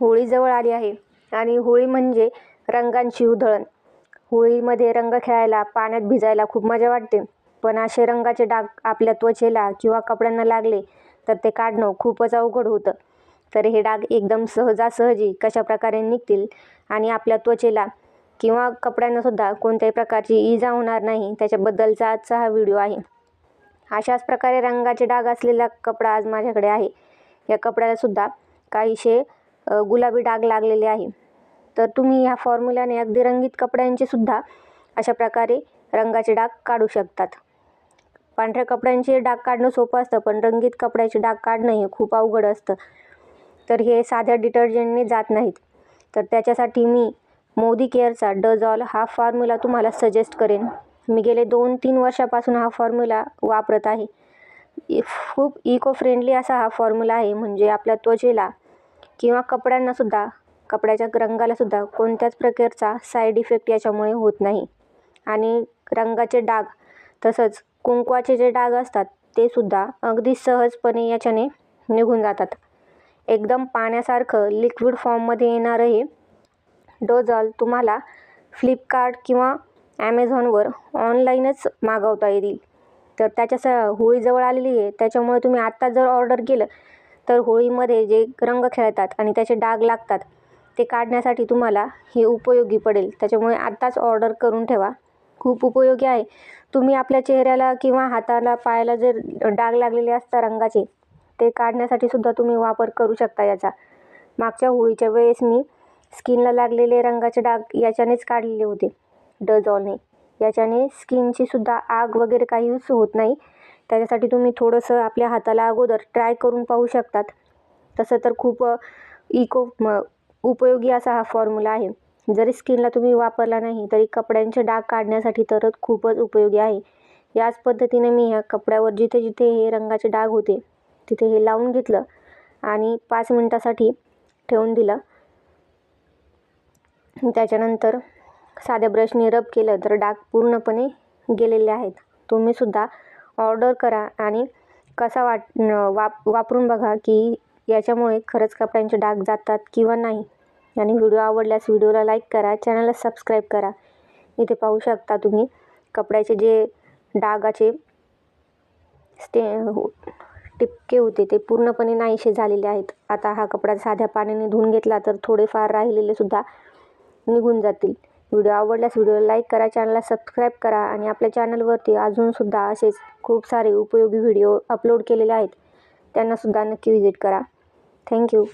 होळी जवळ आली आहे. आणि होळी म्हणजे रंगांची उधळण. होळीमध्ये रंग खेळायला पाण्यात भिजायला खूप मजा वाटते. पण असे रंगाचे डाग आपल्या त्वचेला किंवा कपड्यांना लागले तर ते काढणं खूपच अवघड होतं. तर हे डाग एकदम सहजासहजी कशाप्रकारे निघतील आणि आपल्या त्वचेला किंवा कपड्यांनासुद्धा कोणत्याही प्रकारची इजा होणार नाही त्याच्याबद्दलचा आजचा हा व्हिडिओ आहे. अशाच प्रकारे रंगाचे डाग असलेला कपडा आज माझ्याकडे आहे. या कपड्यालासुद्धा काहीसे गुलाबी डाग लागलेले आहे. तर तुम्ही ह्या फॉर्म्युल्याने अगदी रंगीत कपड्यांचे सुद्धा अशा प्रकारे रंगाचे डाग काढू शकतात. पांढऱ्या कपड्यांचे डाग काढणं सोपं असतं पण रंगीत कपड्याचे डाग काढणं हे खूप अवघड असतं. तर हे साध्या डिटर्जंटने जात नाहीत. तर त्याच्यासाठी मी मोदी केअरचा डझॉल हा फॉर्म्युला तुम्हाला सजेस्ट करेन. मी गेले दोन तीन वर्षापासून हा फॉर्म्युला वापरत आहे. खूप इको फ्रेंडली असा हा फॉर्म्युला आहे म्हणजे आपल्या त्वचेला किंवा कपड्यांनासुद्धा कपड्याच्या रंगालासुद्धा कोणत्याच प्रकारचा साईड इफेक्ट याच्यामुळे होत नाही. आणि रंगाचे डाग तसंच कुंकवाचे जे डाग असतात ते सुद्धा अगदी सहजपणे याच्याने निघून जातात. एकदम पाण्यासारखं लिक्विड फॉर्ममध्ये येणारं हे डोजॉल तुम्हाला फ्लिपकार्ट किंवा ॲमेझॉनवर ऑनलाईनच मागवता येतील. तर त्याच्या स होळी जवळ आलेली आहे त्याच्यामुळे तुम्ही आत्ता जर ऑर्डर केलं तर होळीमध्ये जे रंग खेळतात आणि त्याचे डाग लागतात ते काढण्यासाठी तुम्हाला हे उपयोगी पडेल. त्याच्यामुळे आत्ताच ऑर्डर करून ठेवा. खूप उपयोगी आहे. तुम्ही आपल्या चेहऱ्याला किंवा हाताला पायाला जे डाग लागलेले असतात रंगाचे ते काढण्यासाठी सुद्धा तुम्ही वापर करू शकता याचा. मागच्या होळीच्या वेळेस मी स्किनला लागलेले रंगाचे डाग याच्यानेच काढलेले होते. डझॉलने याच्याने स्किनची सुद्धा आग वगैरे काहीच होत नाही. त्याच्यासाठी तुम्ही थोडंसं आपल्या हाताला अगोदर ट्राय करून पाहू शकतात. तसं तर खूप इको म उपयोगी असा हा फॉर्म्युला आहे. जरी स्किनला तुम्ही वापरला नाही तरी कपड्यांचे डाग काढण्यासाठी तर खूपच उपयोगी आहे. याच पद्धतीने मी ह्या कपड्यावर जिथे जिथे हे रंगाचे डाग होते तिथे हे लावून घेतलं आणि पाच मिनटासाठी ठेवून दिलं. त्याच्यानंतर साध्या ब्रशने रब केलं तर डाग पूर्णपणे गेलेले आहेत. तुम्हीसुद्धा ऑर्डर करा आणि कसा वाट वाप वापरून बघा की याच्यामुळे खरंच कपड्यांचे डाग जातात किंवा नाही. आणि व्हिडिओ आवडल्यास व्हिडिओला लाईक करा चॅनलला सबस्क्राईब करा. इथे पाहू शकता तुम्ही कपड्याचे जे डागाचे स्टे हो- टिपके होते ते पूर्णपणे नाहीसे झालेले आहेत. आता हा कपडा साध्या पाण्याने धुवून घेतला तर थोडेफार राहिलेले सुद्धा निघून जातील. व्हिडिओ आवडल्यास व्हिडिओला लाईक करा चॅनलला सबस्क्राईब करा आणि आपल्या चॅनलवरती अजूनसुद्धा असेच खूप सारे उपयोगी व्हिडिओ अपलोड केलेले आहेत. त्यांनासुद्धा नक्की व्हिजिट करा. थँक्यू